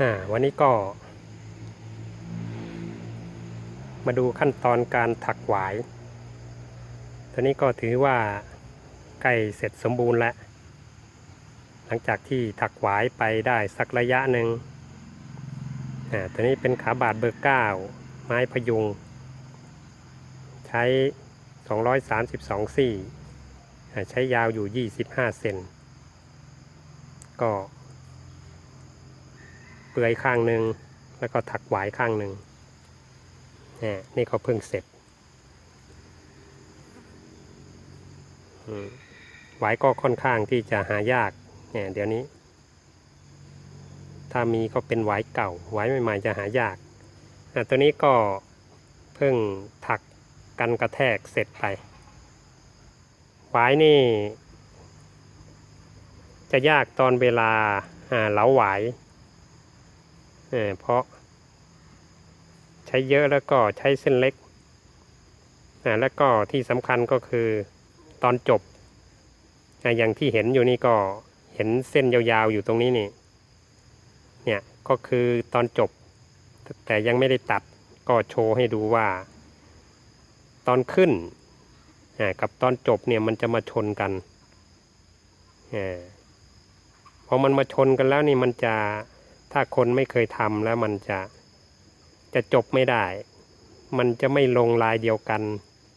อ่าวันนี้ก็ มาดูขั้นตอนการถักหวาย ตอนนี้ก็ถือว่าใกล้เสร็จสมบูรณ์แล้ว หลังจากที่ถักหวายไปได้สักระยะหนึ่งอ่าตัวนี้เป็นขาบาดเบอร์เก้าไม้พยุง ใช้ 232 ซี่อ่ใช้ยาวอยู่ 25 เซนก็ เปลือยข้างหนึ่งแล้วก็ถักหวายข้างหนึ่งนี่นี่ก็เพิ่งเสร็จหวายก็ค่อนข้างที่จะหายากเนี่ยเดี๋ยวนี้ ถ้ามีก็เป็นหวายเก่าหวายใหม่ ๆ จะหายากอ่ตัวนี้ก็เพิ่งถักกันกระแทกเสร็จไปหวายนี่ จะยากตอนเวลาอ่าเหลาหวาย เพราะใช้เยอะแล้วก็ใช้เส้นเล็ก แล้วก็ที่สำคัญก็คือตอนจบ อย่างที่เห็นอยู่นี่ก็เห็นเส้นยาวๆอยู่ตรงนี้นี่ เนี่ยก็คือตอนจบ แต่ยังไม่ได้ตัดก็โชว์ให้ดูว่า ตอนขึ้นกับตอนจบเนี่ยมันจะมาชนกันพอมันมาชนกันแล้วนี่มันจะ ถ้าคนไม่เคยทำแล้วมันจะจะจบไม่ได้ มันจะไม่ลงลายเดียวกัน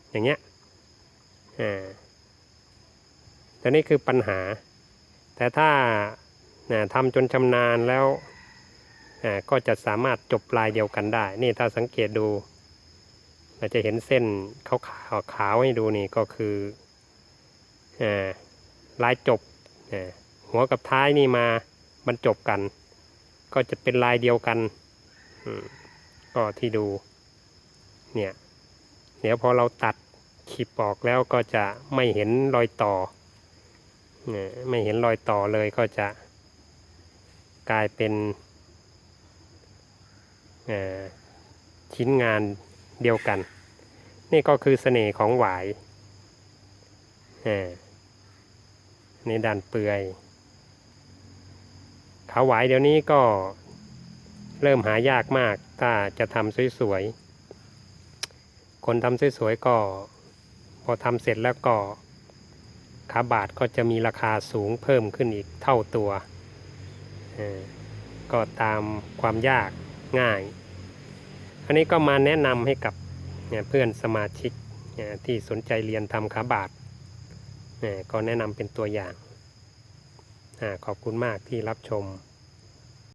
อย่างเงี้ย อ่าแต่นี่คือปัญหา แต่ถ้านะทำจนชำนาญแล้วอ่าก็จะสามารถจบลายเดียวกันได้ นี่ถ้าสังเกตดู เราจะเห็นเส้นขาวขาวขาวให้ดูนี่ก็คืออ่าลายจบอ่าหัวกับท้ายนี่มาบรรจบกัน ก็จะเป็นลายเดียวกันก็ที่ดู เนี่ย เดี๋ยวพอเราตัดขีบออกแล้วก็จะไม่เห็นรอยต่อ ไม่เห็นรอยต่อเลยก็จะกลายเป็นชิ้นงานเดียวกัน นี่ก็คือเสน่ห์ของหวายอ่าในด้านเปลือย ขาหวายเดี๋ยวนี้ก็เริ่มหายากมาก ถ้าจะทำสวยๆ คนทำสวยๆก็ พอทำเสร็จแล้วก็ขาบาทก็จะมีราคาสูงเพิ่มขึ้นอีกเท่าตัวก็ตามความยากง่าย อันนี้ก็มาแนะนำให้กับเพื่อนสมาชิกที่สนใจเรียนทำขาบาทก็แนะนำเป็นตัวอย่าง ขอบคุณมากที่รับชม